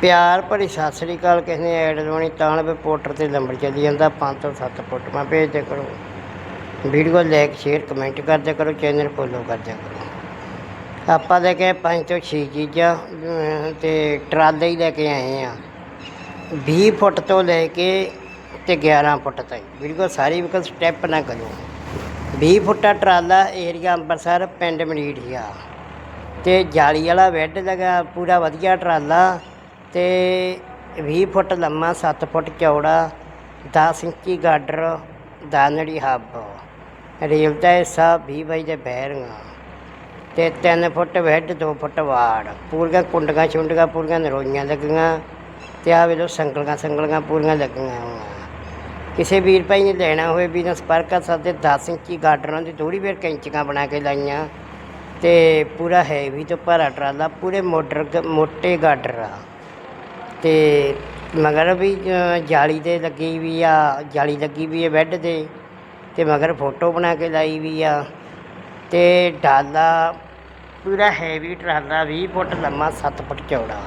ਪਿਆਰ ਭਰੀ ਸਤਿ ਸ੍ਰੀ ਅਕਾਲ ਕਿਸੇ ਨੇ ਐਡ ਲਵਾਉਣੀ ਤਾਂ ਲਵੇ ਪੋਰਟਰ ਤੇ ਨੰਬਰ ਚੱਲੀ ਜਾਂਦਾ 5 ਤੋਂ 7 ਫੁੱਟ ਮੈਂ ਭੇਜ ਦਿਆ ਕਰੋ। ਵੀਡੀਓ ਲਾਈਕ ਸ਼ੇਅਰ ਕਮੈਂਟ ਕਰਦੇ ਕਰੋ ਚੈਨਲ ਫੋਲੋ ਕਰਦੇ ਕਰੋ। ਆਪਾਂ ਲੈ ਕੇ 5 ਤੋਂ 6 ਚੀਜ਼ਾਂ ਅਮ, ਤੇ ਟਰਾਲੇ ਹੀ ਲੈ ਕੇ ਆਏ ਆ। 20 ਫੁੱਟ ਤੋਂ ਲੈ ਕੇ ਤੇ 11 ਫੁੱਟ ਤਾਈਂ। ਵੀਡੀਓ ਸਾਰੀ ਵੀ ਸਟੈਪ ਨਾ ਕਰੋ। 20 ਫੁੱਟਾ ਟਰਾਲਾ ਏਰੀਆ ਅੰਮ੍ਰਿਤਸਰ ਪਿੰਡ ਮਨੀਠੀਆ ਤੇ ਜਾਲੀ ਵਾਲਾ ਬੈੱਡ ਲਗਾ ਪੂਰਾ ਵਧੀਆ ਟਰਾਲਾ। ਤੇ 20 ਫੁੱਟ ਲੰਮਾ 7 ਫੁੱਟ ਚੌੜਾ 10 ਇੰਚੀ ਗਾਡਰ, ਦਾਨੜੀ ਹੱਬ। ਰੇਲ ਦਾ ਹਿੱਸਾ 20 ਬਾਈ ਦੇ ਬੈਰਿੰਗਾਂ ਤੇ 3 ਫੁੱਟ ਬੈੱਡ 2 ਫੁੱਟ ਵਾੜ ਪੂਰੀਆਂ ਕੁੰਡੀਆਂ ਛੁੰਡੀਆਂ, ਪੂਰੀਆਂ ਨਰੋਈਆਂ ਲੱਗੀਆਂ ਤੇ ਆ ਵੇਲੋ ਸੰਗਲੀਆਂ ਸੰਗਲੀਆਂ ਪੂਰੀਆਂ ਲੱਗੀਆਂ ਹੋਈਆਂ। ਕਿਸੇ ਵੀਰ ਭਾਈ ਨੇ ਲੈਣਾ ਹੋਵੇ ਵੀ ਨਾ ਸੰਪਰਕ ਕਰ ਸਕਦੇ 10 ਇੰਚੀ ਗਾਡਰਾਂ ਦੀ ਥੋੜੀ ਵੇਰ ਕੈਂਚੀਆਂ ਬਣਾ ਕੇ ਲਾਈਆਂ ਤੇ ਪੂਰਾ ਹੈਵੀ ਤੋਂ ਭਰਾ ਟਰਾਲਾ, ਪੂਰੇ ਮੋਟਰ ਮੋਟੇ ਗਾਡਰ ਆ। ਤੇ ਮਗਰ ਵੀ ਜਾਲੀ ਦੇ ਲੱਗੀ ਵੀ ਆ, ਜਾਲੀ ਲੱਗੀ ਵੀ ਹੈ ਬੈੱਡ ਤੇ ਤੇ ਮਗਰ ਫੋਟੋ ਬਣਾ ਕੇ ਲਾਈ ਵੀ ਆ। ਤੇ ਡਾਲਾ ਪੂਰਾ ਹੈਵੀ ਟਰਾਲਾ 20 ਫੁੱਟ ਲੰਮਾ 7 ਫੁੱਟ ਚੌੜਾ।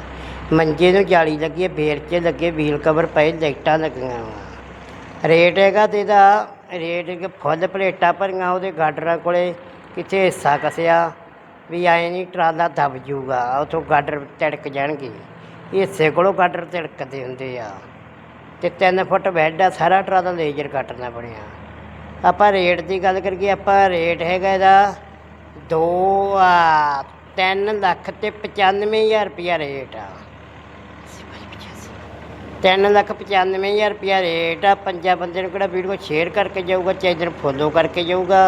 ਮੰਜੇ ਨੂੰ ਜਾਲੀ ਲੱਗੀ ਹੈ ਬੇਰਚੇ ਲੱਗੇ ਵੀਲ ਕਵਰ ਪਏ, ਲਾਈਟਾਂ ਲੱਗੀਆਂ ਵਾ। ਰੇਟ ਹੈਗਾ ਤੇ ਇਹਦਾ, ਰੇਟ ਕਿ ਫੁੱਲ ਪਲੇਟਾਂ ਭਰੀਆਂ ਉਹਦੇ ਗਾਡਰਾਂ ਕੋਲੇ, ਕਿੱਥੇ ਹਿੱਸਾ ਕਸਿਆ, ਵੀ ਐ ਨਹੀਂ ਟਰਾਲਾ ਦਬ ਜੂਗਾ, ਉਥੋਂ ਗਾਡਰ ਤਿੜਕ ਜਾਣਗੇ। ਹਿੱਸੇ ਕੋਲੋਂ ਗਾਡਰ ਤਿੜਕਦੇ ਹੁੰਦੇ ਆ। ਤੇ 3 ਫੁੱਟ ਬੈੱਡ ਆ, ਸਾਰਾ ਟਰਾਲਾ ਲੇਜ਼ਰ ਕੱਟਣਾ ਬਣਿਆ। ਆਪਾਂ ਰੇਟ ਦੀ ਗੱਲ ਕਰੀਏ, ਆਪਾਂ ਰੇਟ ਹੈਗਾ ਇਹਦਾ 2 ਆ 3 ਲੱਖ ਤੇ 95000 ਰੁਪਿਆ ਰੇਟ ਆ। 3 ਲੱਖ 95000 ਰੁਪਿਆ ਰੇਟ ਆ, ਪੰਜਾਂ ਬੰਦੇ ਨੂੰ ਕਿਹੜਾ ਵੀਡੀਓ ਸ਼ੇਅਰ ਕਰਕੇ ਜਾਊਗਾ ਚੈਨਲ ਫੋਲੋ ਕਰਕੇ ਜਾਊਗਾ।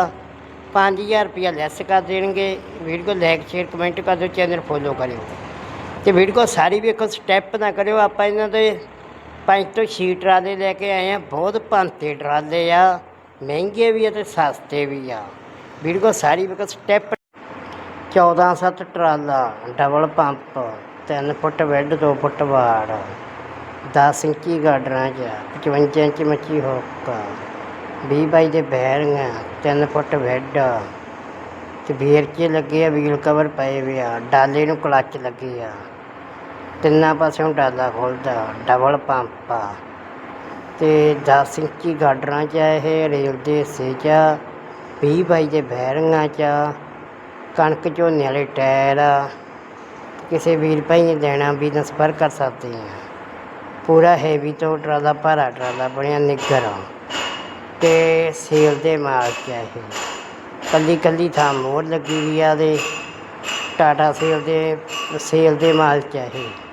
5000 ਰੁਪਿਆ ਲੈਸ ਕਰ ਦੇਣਗੇ। ਵੀਡੀਓ ਲਾਈਕ ਸ਼ੇਅਰ ਕਮੈਂਟ ਕਰ ਦਿਓ ਚੈਨਲ ਫੋਲੋ ਕਰਿਓ। ਤੇ ਵੀਡੀਓ ਸਾਰੀ ਵੇਖੋ ਸਟੈਪ ਨਾ ਕਰਿਓ। ਆਪਾਂ ਇਹਨਾਂ ਦੇ ਪੰਜ ਤੋਂ ਛੇ ਟਰਾਲੇ ਲੈ ਕੇ ਆਏ ਆ। ਬਹੁਤ ਭਾਂਤੇ ਟਰਾਲੇ ਆ। ਮਹਿੰਗੇ ਵੀ ਆ ਤੇ ਸਸਤੇ ਵੀ ਆ। ਵੀਡੀਓ ਸਾਰੀ ਵੇਖੋ ਸਟੈਪ। 14 ਸੱਤ ਟਰਾਲਾ, double pump 3 foot bed 2 foot ਵਾੜ 10 ਇੰਚੀ ਗਾਡਰਾਂ 'ਚ 55 ਇੰਚ ਮੱਛੀ ਹੁੱਕ 20 ਬਾਈ ਦੇ ਬੈਰਿੰਗ 3 ਫੁੱਟ ਬੈੱਡ, ਤੇ ਬੀਰ 'ਚ ਲੱਗੇ ਆ, ਵੀਲ ਕਵਰ ਪਏ ਵੇ ਆ, ਡਾਲੇ ਨੂੰ ਕਲੱਚ ਲੱਗੇ ਆ। ਤਿੰਨਾਂ ਪਾਸਿਓਂ ਡਾਲਾ ਖੁੱਲਦਾ, ਡਬਲ ਪੰਪ। ਆ ਤੇ 10 ਇੰਚੀ ਗਾਡਰਾਂ 'ਚ ਆ ਇਹ ਰੇਲ ਦੇ ਹਿੱਸੇ 'ਚ ਆ 20 ਬਾਈ ਦੇ ਬੈਰਿੰਗਾਂ 'ਚ ਆ, ਕਣਕ ਝੋਨੇ ਵਾਲੇ ਟਾਇਰ ਆ। ਕਿਸੇ ਵੀਰ ਭਾਈ ਨੇ ਦੇਣਾ ਵੀ ਤਾਂ ਸੰਪਰਕ ਕਰ ਸਕਦੇ ਆ। ਪੂਰਾ ਹੈਵੀ ਤੋਂ ਟਰਾਲਾ, ਭਾਰਾ ਟਰਾਲਾ ਬਣਿਆ ਨਿੱਗਰ ਆ। ਤੇ ਸੇਲ ਦੇ ਮਾਲ 'ਚ ਆ ਇਹ। ਕੱਲੀ ਕੱਲੀ ਥਾਂ ਮੋਹਰ ਲੱਗੀ ਵੀ ਆ ਦੇ ਟਾਟਾ ਸੇਲ ਦੇ ਸੇਲ ਦੇ ਮਾਲ 'ਚ ਆ ਇਹ।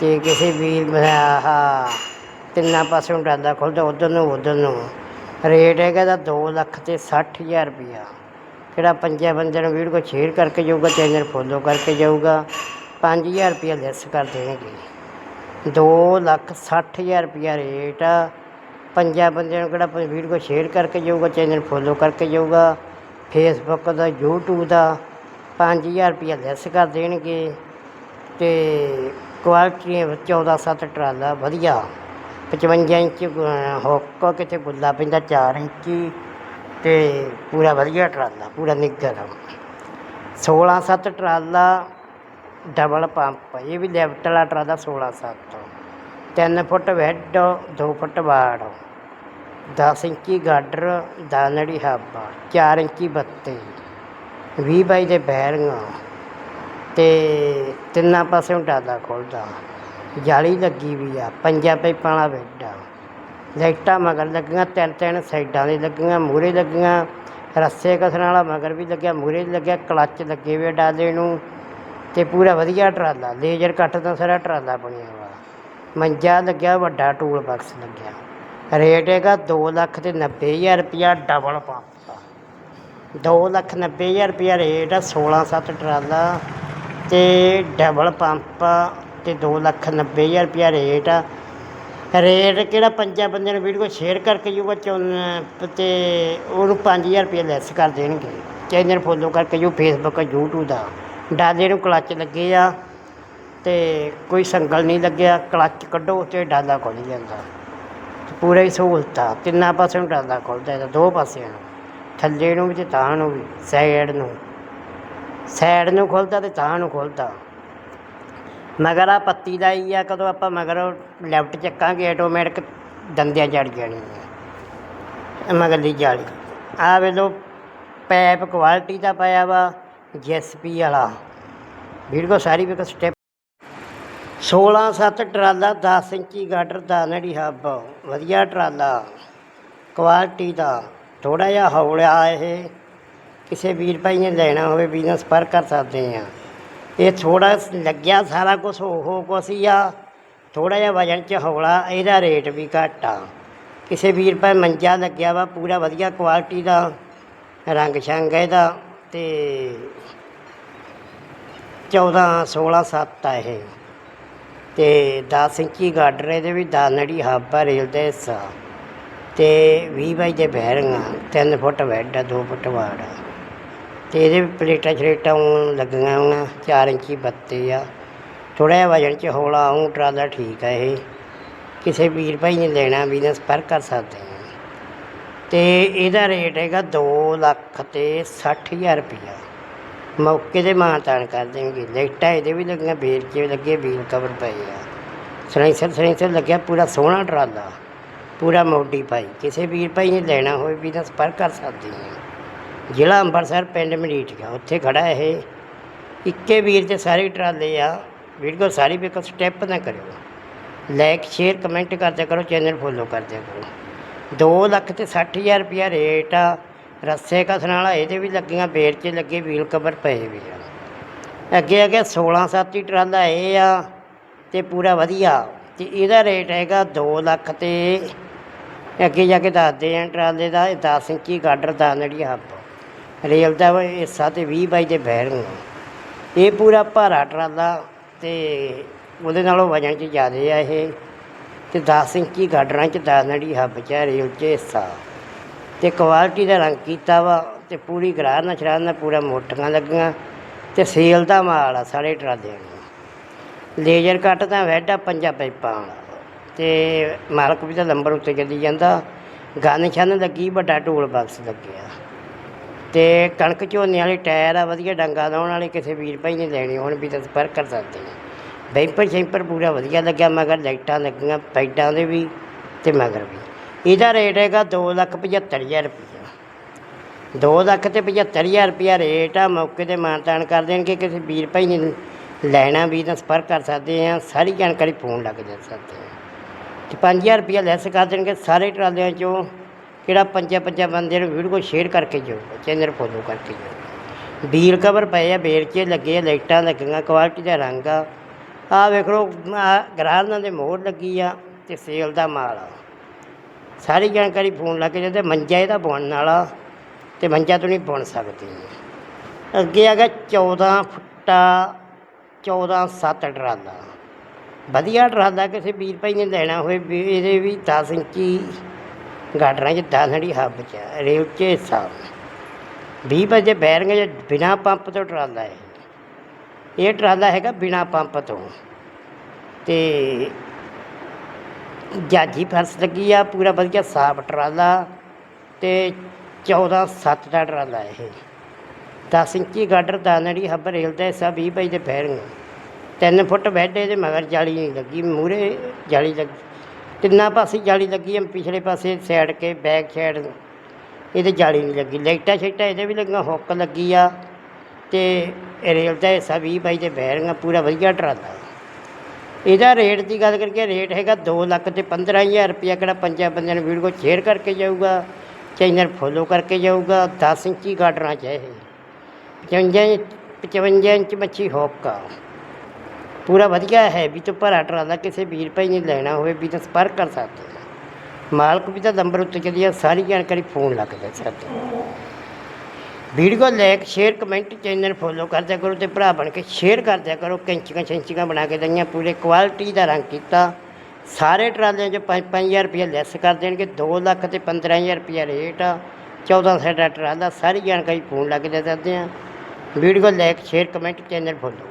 ਤੇ ਕਿਸੇ ਵੀਰ ਆਹ ਤਿੰਨਾਂ ਪਾਸਿਓਂ ਟਰਾਲਾ ਖੁੱਲਦਾ ਉਧਰ ਨੂੰ ਉਧਰ ਨੂੰ। ਰੇਟ ਹੈਗਾ ਇਹਦਾ 2 ਲੱਖ ਤੇ 60000 ਰੁਪਇਆ। ਕਿਹੜਾ ਪੰਜਾਂ ਬੰਦਿਆਂ ਨੂੰ ਵੀਡੀਓ ਸ਼ੇਅਰ ਕਰਕੇ ਜਾਊਗਾ, ਚੈਨਲ ਫੋਲੋ ਕਰਕੇ ਜਾਊਗਾ 5000 ਰੁਪਇਆ ਲੈਸ ਕਰ ਦੇਣਗੇ। 2 ਲੱਖ 60000 ਰੁਪਇਆ ਰੇਟ ਆ। ਪੰਜਾਂ ਬੰਦਿਆਂ ਨੂੰ ਕਿਹੜਾ ਵੀਡੀਓ ਸ਼ੇਅਰ ਕਰਕੇ ਜਾਊਗਾ, ਚੈਨਲ ਫੋਲੋ ਕਰਕੇ ਜਾਊਗਾ। ਫੇਸਬੁੱਕ ਦਾ, YouTube ਦਾ 5000 ਰੁਪਇਆ ਲੈਸ ਕਰ ਦੇਣਗੇ। ਤੇ ਕੁਆਲਿਟੀ 14 ਸੱਤ ਟਰਾਲਾ ਵਧੀਆ। 55 ਇੰਚ ਅਹ, ਹੁੱਕ ਕਿਤੇ ਗੁੱਲਾ ਪੈਂਦਾ 4 ਇੰਚੀ ਤੇ ਪੂਰਾ ਵਧੀਆ ਟਰਾਲਾ ਪੂਰਾ ਨਿੱਗਰ 16 ਸੱਤ ਟਰਾਲਾ ਡਬਲ ਪੰਪ ਇਹ ਵੀ ਲੈਫਟ ਵਾਲਾ ਟਰਾਲਾ 16 ਸੱਤ। 3 ਫੁੱਟ ਬੈੱਡ 2 ਫੁੱਟ ਵਾੜ 10 ਇੰਚੀ ਗਾਡਰ ਦਾਨੜੀ ਹੱਬ 4 ਇੰਚੀ ਬੱਤੀ। 20 ਬਾਈ ਦੇ ਬੈਰਿੰਗ। ਤੇ ਤਿੰਨਾਂ ਪਾਸਿਓਂ ਟਾਲਾ ਖੋਲਦਾ। ਜਾਲੀ ਲੱਗੀ ਵੀ ਆ, ਪੰਜਾਂ ਪਾਈਪਾਂ ਵਾਲਾ ਬੈੱਡ ਆ। ਲਾਈਟਾਂ ਮਗਰ ਲੱਗੀਆਂ, ਤਿੰਨ ਤਿੰਨ ਸਾਈਡਾਂ 'ਤੇ ਲੱਗੀਆਂ, ਮੂਹਰੇ ਲੱਗੀਆਂ, ਰੱਸੇ ਕਸਣ ਵਾਲਾ ਮਗਰ ਵੀ ਲੱਗਿਆ, ਮੂਹਰੇ ਲੱਗਿਆ, ਕਲੱਚ ਲੱਗੇ ਹੋਏ ਡਾਲੇ ਨੂੰ ਤੇ ਪੂਰਾ ਵਧੀਆ ਟਰਾਲਾ, ਲੇਜ਼ਰ ਕੱਟ ਦਾ ਸਾਰਾ ਟਰਾਲਾ ਬਣਿਆ ਵਾ। ਮੰਜਾ ਲੱਗਿਆ, ਵੱਡਾ ਟੂਲ ਬਾਕਸ ਲੱਗਿਆ। ਰੇਟ ਹੈਗਾ 2 ਲੱਖ ਤੇ 90000 ਰੁਪਇਆ ਡਬਲ ਪੰਪ 2 ਲੱਖ 90000 ਰੁਪਇਆ ਰੇਟ ਆ 16 ਸੱਤ ਟਰਾਲਾ। ਅਤੇ ਡਬਲ ਪੰਪ ਅਤੇ ਦੋ ਲੱਖ ਨੱਬੇ ਹਜ਼ਾਰ ਰੁਪਇਆ ਰੇਟ ਆ। ਰੇਟ ਕਿਹੜਾ ਪੰਜਾਂ ਬੰਦਿਆਂ ਨੂੰ ਵੀਡੀਓ ਸ਼ੇਅਰ ਕਰਕੇ ਜੂਗਾ ਚੌਨ ਤੇ ਉਹਨੂੰ 5000 ਰੁਪਏ ਲੈਸ ਕਰ ਦੇਣਗੇ। ਚੈਨਲ ਫੋਲੋ ਕਰਕੇ ਜੋ ਫੇਸਬੁੱਕ YouTube ਦਾ। ਡਾਲੇ ਨੂੰ ਕਲੱਚ ਲੱਗੇ ਆ ਤੇ ਕੋਈ ਸੰਗਲ ਨਹੀਂ ਲੱਗਿਆ ਕਲੱਚ ਕੱਢੋ ਤੇ ਡਾਲਾ ਖੁੱਲ ਜਾਂਦਾ। ਪੂਰਾ ਹੀ ਸਹੂਲਤ ਆ। ਤਿੰਨਾਂ ਨੂੰ ਡਾਲਾ ਖੁੱਲਦਾ ਇਹਦਾ, ਦੋ ਪਾਸਿਆਂ ਨੂੰ। ਥੱਲੇ ਨੂੰ ਵੀ ਤੇ ਤਾਂ ਨੂੰ ਵੀ ਸਾਈਡ ਨੂੰ। ਸਾਈਡ ਨੂੰ ਖੁੱਲਦਾ ਤੇ ਤਾਂ ਨੂੰ ਖੁੱਲਦਾ। ਮਗਰ ਆ ਪੱਤੀ ਦਾ ਹੀ ਆ, ਕਦੋਂ ਆਪਾਂ ਮਗਰ ਲੈਫਟ ਚੱਕਾਂਗੇ ਆਟੋਮੈਟਿਕ ਦੰਦਿਆਂ ਚੜ ਜਾਣੀ ਆ ਮਗਰਲੀ ਜਾਲੀ। ਆ ਵੇਲੋ ਪੈਪ ਕੁਆਲਿਟੀ ਦਾ ਪਾਇਆ ਵਾ ਜੈਸਪੀ ਵਾਲਾ। ਵੀਡੀਓ ਸਾਰੀ ਵੇਖੋ ਸਟੈਪ 16 7 ਟਰਾਲਾ 10 ਇੰਚੀ ਗਾਡਰ ਦਾ ਨੜੀ ਹੱਬ ਵਧੀਆ ਟਰਾਲਾ। ਕੁਆਲਿਟੀ ਦਾ। ਥੋੜਾ ਜਿਹਾ ਹੌਲਾ ਇਹ। ਕਿਸੇ ਵੀਰ ਭਾਈ ਨੇ ਲੈਣਾ ਹੋਵੇ ਬਿਜ਼ਨਸ ਪਰ ਕਰ ਸਕਦੇ ਆ ਇਹ ਥੋੜਾ ਲੱਗਿਆ ਸਾਰਾ ਕੁਝ ਹੋ ਹੋ ਕੁਛ ਹੀ ਆ। ਥੋੜਾ ਜਿਹਾ ਵਜਨ ਚ ਹੌਲਾ, ਇਹਦਾ ਰੇਟ ਵੀ ਘੱਟ ਆ। ਕਿਸੇ ਵੀਰ ਭਾਈ ਮੰਜਾ ਲੱਗਿਆ ਵਾ, ਪੂਰਾ ਵਧੀਆ ਕੁਆਲਿਟੀ ਦਾ, ਰੰਗ ਛੰਗ ਇਹਦਾ ਤੇ 14 16 7 ਆ ਇਹ। ਤੇ 10 ਇੰਚੀ ਗਾਡਰ ਇਹਦੇ ਵੀ ਦਾਨੜੀ ਹੱਬ ਆ ਰੇਲ ਦਾ ਹਿੱਸਾ। ਤੇ 20 ਬਾਈ ਦੇ ਬੈਰਿੰਗਾਂ 3 ਫੁੱਟ ਵੈਡ ਆ 2 ਫੁੱਟ ਵਾੜ ਅਤੇ ਇਹਦੇ ਵੀ ਪਲੇਟਾਂ ਛਲੇਟਾਂ ਊਂ ਲੱਗੀਆਂ ਹੋਈਆਂ, ਚਾਰ ਇੰਚੀ ਬੱਤੇ ਆ। ਥੋੜ੍ਹਾ ਜਿਹਾ ਵਜਨ ਚ ਹੌਲਾ ਆਉਂ ਟਰਾਲਾ ਠੀਕ ਆ ਇਹ। ਕਿਸੇ ਵੀਰ ਭਾਈ ਨੇ ਲੈਣਾ ਬਿਜ਼ਨਸ ਪਰ ਕਰ ਸਕਦੇ ਆ। ਅਤੇ ਇਹਦਾ ਰੇਟ ਹੈਗਾ ਦੋ ਲੱਖ ਅਤੇ ਸੱਠ ਹਜ਼ਾਰ ਰੁਪਈਆ ਮੌਕੇ ਤੇ ਮਾਣ ਤਾਣ ਕਰ ਦੇਣਗੇ। ਲਾਈਟਾਂ ਇਹਦੇ ਵੀ ਲੱਗੀਆਂ ਬੇਰ ਵੀ ਲੱਗੇ ਵੀਲ ਕਵਰ ਪਏ ਆ। ਸਲੈਂਸਰ ਸਲੈਂਸਰ ਲੱਗਿਆ, ਪੂਰਾ ਸੋਹਣਾ ਟਰਾਲਾ। ਪੂਰਾ ਮੋਡੀਫਾਈ ਕਿਸੇ ਵੀਰ ਭਾਈ ਨੇ ਲੈਣਾ ਹੋਵੇ ਵੀ ਤਾਂ ਸੰਪਰਕ ਕਰ ਸਕਦੇ ਆ। ਜ਼ਿਲ੍ਹਾ ਅੰਮ੍ਰਿਤਸਰ ਪਿੰਡ ਮਰੀਟੀਆ ਉੱਥੇ ਖੜਾ ਇਹ। ਇੱਕੇ ਵੀਰ ਤੇ ਸਾਰੇ ਟਰਾਲੇ ਆ। ਵੀਡੀਓ ਸਾਰੀ ਵੇਖੋ ਸਟੈਪ ਨਾ ਕਰਿਓ। ਲਾਈਕ ਸ਼ੇਅਰ ਕਮੈਂਟ ਕਰਦਿਆ ਕਰੋ। ਚੈਨਲ ਫੋਲੋ ਕਰਦੇ ਕਰੋ। 2 ਲੱਖ ਤੇ 60000 ਰੁਪਇਆ ਰੇਟ ਆ। ਰੱਸੇ ਕਸਣ ਵਾਲਾ ਇਹਦੇ ਵੀ ਲੱਗੀਆਂ, ਬੇਰ 'ਚ ਲੱਗੇ ਵੀਲ ਕਵਰ ਪਏ ਵੀ ਆ। ਅੱਗੇ ਅੱਗੇ 16 7 ਹੀ ਟਰਾਲਾ ਇਹ ਆ, ਤੇ ਪੂਰਾ ਵਧੀਆ। ਤੇ ਇਹਦਾ ਰੇਟ ਹੈਗਾ 2 ਲੱਖ ਤੇ। ਅੱਗੇ ਜਾ ਕੇ ਦੱਸਦੇ ਆ ਟਰਾਲੇ ਦਾ, ਇਹ 10 ਇੰਚੀ ਗਾਡਰ ਦਾ ਨੜੀ ਹੱਬ। ਰੇਲ ਦਾ ਹਿੱਸਾ ਤੇ 20 ਬਾਈ ਦੇ ਬੈਰਿੰਗ ਇਹ ਪੂਰਾ ਭਾਰਾ ਟਰਾਲਾ ਤੇ ਉਹਦੇ ਨਾਲੋਂ ਵਜਨ 'ਚ ਜ਼ਿਆਦੇ ਆ ਇਹ। ਤੇ 10 ਇੰਚੀ ਗਾਡਰਾਂ 'ਚ 10 ਨੜੀ ਹੱਬ 'ਚ ਆ, ਰੇਲ 'ਚ ਹਿੱਸਾ। ਤੇ ਕੁਆਲਿਟੀ ਦਾ ਰੰਗ ਕੀਤਾ ਵਾ ਤੇ ਪੂਰੀ ਗਰਾਰ ਨਾਲ ਸ਼ਰਾਰ ਨਾਲ ਪੂਰਾ ਮੋਟੀਆਂ ਲੱਗੀਆਂ। ਤੇ ਸੇਲ ਦਾ ਮਾਲ ਆ ਸਾਰੇ ਟਰਾਲਿਆਂ ਨੂੰ। ਲੇਜ਼ਰ ਕੱਟ ਤਾਂ ਵੈਡਾ ਪੰਜਾ ਪਾਈਪਾਂ ਵਾਲਾ। ਤੇ ਮਾਲਕ ਵੀ ਤਾਂ ਲੰਬਰ ਉੱਤੇ ਚੱਲੀ ਜਾਂਦਾ। ਗਨ ਛੰਨ ਲੱਗੀ, ਵੱਡਾ ਢੋਲ ਬਾਕਸ ਲੱਗਿਆ। ਤੇ ਕਣਕ ਝੋਨੇ ਵਾਲੇ ਟਾਇਰ ਆ, ਵਧੀਆ ਡੰਗਾ ਲਾਉਣ ਵਾਲੇ ਕਿਸੇ ਵੀਰ ਭਾਈ ਨੇ ਲੈਣੇ, ਹੋਣ ਵੀ ਤਾਂ ਸੰਪਰਕ ਕਰ ਸਕਦੇ ਨੇ। ਬੈਂਪਰ ਸ਼ੈਂਪਰ ਪੂਰਾ ਵਧੀਆ ਲੱਗਿਆ, ਮਗਰ ਲਾਈਟਾਂ ਲੱਗੀਆਂ, ਪੈਡਾਂ ਦੇ ਵੀ ਤੇ ਮਗਰ ਵੀ। ਇਹਦਾ ਰੇਟ ਹੈਗਾ ਦੋ ਲੱਖ ਪਝੱਤਰ ਹਜ਼ਾਰ ਰੁਪਈਆ ਦੋ ਲੱਖ ਤੇ ਪਝੱਤਰ ਹਜ਼ਾਰ ਰੁਪਈਆ ਰੇਟ ਆ, ਮੌਕੇ ਤੇ ਮਾਨਤਾਨ ਕਰ ਦੇਣਗੇ, ਕਿਸੇ ਵੀਰ ਭਾਈ ਨੇ ਲੈਣਾ ਵੀ ਤਾਂ ਸੰਪਰਕ ਕਰ ਸਕਦੇ ਆ, ਸਾਰੀ ਜਾਣਕਾਰੀ ਫੋਨ ਲੱਗ ਜਾ ਸਕਦੇ ਆ। ਤੇ 5000 ਰੁਪਈਆ ਲੈਸ ਕਰ ਦੇਣਗੇ ਸਾਰੇ ਟਰਾਲਿਆਂ ਚੋਂ ਕਿਹੜਾ ਪੰਜਾਂ ਪੰਜਾਂ ਬੰਦੇ ਨੂੰ ਵੀਡੀਓ ਸ਼ੇਅਰ ਕਰਕੇ ਜੋ, ਚੈਨਲ ਫੋਲੋ ਕਰਕੇ ਜੋ। ਵੀਲ ਕਵਰ ਪਏ ਆ ਬੇਰ ਲੱਗੇ ਆ, ਲਾਈਟਾਂ ਲੱਗੀਆਂ ਕੁਆਲਿਟੀ ਦਾ ਰੰਗ ਆ। ਆ ਵੇਖ ਲਓ ਆਹ ਗਰਾਰਾਂ ਦੇ ਮੋਹਰ ਲੱਗੀ ਆ ਤੇ ਸੇਲ ਦਾ ਮਾਲ ਆ। ਸਾਰੀ ਜਾਣਕਾਰੀ ਫੋਨ ਲਾ ਕੇ ਜਾਂਦੇ, ਮੰਜਾ ਇਹਦਾ ਬੁਣਨ ਵਾਲਾ, ਤੇ ਮੰਜਾ ਤੋਂ ਨਹੀਂ ਬੁਣ ਸਕਦੀ। ਅੱਗੇ ਆ ਗਿਆ 14 ਫੁੱਟਾ 14 7 ਡਰਾਲਾ ਵਧੀਆ ਡਰਾਲਾ ਕਿਸੇ ਵੀਰ ਭਾਈ ਨੇ ਲੈਣਾ ਹੋਵੇ, ਵੀ ਇਹਦੇ ਵੀ 10 ਇੰਚੀ ਗਾਡਰਾਂ 'ਚ 10 ਹੜੀ ਹੱਬ 'ਚ ਆ, ਰੇਲ 'ਚ ਹਿੱਸਾ 20 ਵਜੇ ਬੈਰਿੰਗ 'ਚ ਬਿਨਾ ਪੰਪ ਤੋਂ ਟਰਾਲਾ ਹੈ। ਇਹ ਟਰਾਲਾ ਹੈਗਾ ਬਿਨਾ ਪੰਪ ਤੋਂ। ਤੇ ਜਾਜੀ ਫਰਸ ਲੱਗੀ ਆ ਪੂਰਾ ਵਧੀਆ ਸਾਫ਼ ਟਰਾਲਾ ਤੇ 14 7 ਦਾ ਟਰਾਲਾ ਇਹ। 10 ਇੰਚੀ ਗਾਡਰ ਦਾਨੜੀ ਹੱਬ ਰੇਲ ਦਾ ਹਿੱਸਾ 20 ਬਾਈ ਦੇ ਬੈਰਿੰਗ ਤਿੰਨ ਫੁੱਟ ਬੈੱਡ ਇਹਦੇ ਮਗਰ ਜਾਲੀ ਨਹੀਂ ਲੱਗੀ ਮੂਰੇ ਜਾਲੀ ਲੱਗੀ। ਤਿੰਨਾਂ ਪਾਸੇ ਜਾਲੀ ਲੱਗੀ ਹੈ ਪਿਛਲੇ ਪਾਸੇ ਸਾਈਡ ਕੇ ਬੈਕ ਸਾਈਡ ਇਹਦੇ ਜਾਲੀ ਨਹੀਂ ਲੱਗੀ। ਲਾਈਟਾਂ ਸ਼ਾਈਟਾਂ ਇਹਦੇ ਵੀ ਲੱਗੀਆਂ, ਹੁੱਕ ਲੱਗੀ ਆ ਤੇ ਰੇਲ ਦਾ ਹਿੱਸਾ 20 ਬਾਈ ਦੇ ਬੈਰਿੰਗ ਪੂਰਾ ਵਧੀਆ ਟਰਾਲਾ ਇਹਦਾ ਰੇਟ ਦੀ ਗੱਲ ਕਰੀਏ, ਰੇਟ ਹੈਗਾ 2 ਲੱਖ ਤੇ 15000 ਰੁਪਇਆ, ਕਿਹੜਾ ਪੰਜਾਂ ਬੰਦਿਆਂ ਨੂੰ ਵੀਡੀਓ ਸ਼ੇਅਰ ਕਰਕੇ ਜਾਊਗਾ, ਚੈਨਲ ਫੋਲੋ ਕਰਕੇ ਜਾਊਗਾ 10 ਇੰਚੀ ਗਾਡਰਾਂ ਚ ਇਹ। 55 ਇੰਚ 55 ਇੰਚ ਮੱਛੀ ਹੋਕਾ ਪੂਰਾ ਵਧੀਆ ਹੈ ਵੀ ਤੋਂ ਭਰਾ ਟਰਾਲਾ ਕਿਸੇ ਵੀਰ ਭਾਈ ਨੇ ਲੈਣਾ ਹੋਵੇ, ਵੀ ਤਾਂ ਸੰਪਰਕ ਕਰ ਸਕਦੇ ਹੋ ਮਾਲਕ ਵੀ ਤਾਂ ਨੰਬਰ ਉੱਤੇ ਚੱਲੀ ਆ ਸਾਰੀ ਜਾਣਕਾਰੀ ਫੋਨ ਲੱਗਦਾ ਸਕਦੇ video like share, comment channel follow ਕਰਦਿਆ ਕਰੋ ਤੇ ਭਰਾ ਬਣ ਕੇ ਸ਼ੇਅਰ ਕਰਦਿਆ ਕਰੋ। ਕੈਂਚੀਆਂ ਛੈਂਚੀਆਂ ਬਣਾ ਕੇ ਦਈਆਂ, ਪੂਰੇ ਕੁਆਲਿਟੀ ਦਾ ਰੰਗ ਕੀਤਾ। ਸਾਰੇ ਟਰਾਲਿਆਂ 'ਚ 5-5000 ਰੁਪਏ ਲੈਸ ਕਰ ਦੇਣਗੇ 2 ਲੱਖ ਤੇ 15000 ਰੁਪਏ ਰੇਟ ਆ। 14 ਸਾਡਾ ਟਰਾਲਾ, ਸਾਰੀ ਜਾਣਕਾਰੀ ਫੋਨ ਲੱਗ ਜਾ ਸਕਦੇ ਆ। Video like share, comment channel follow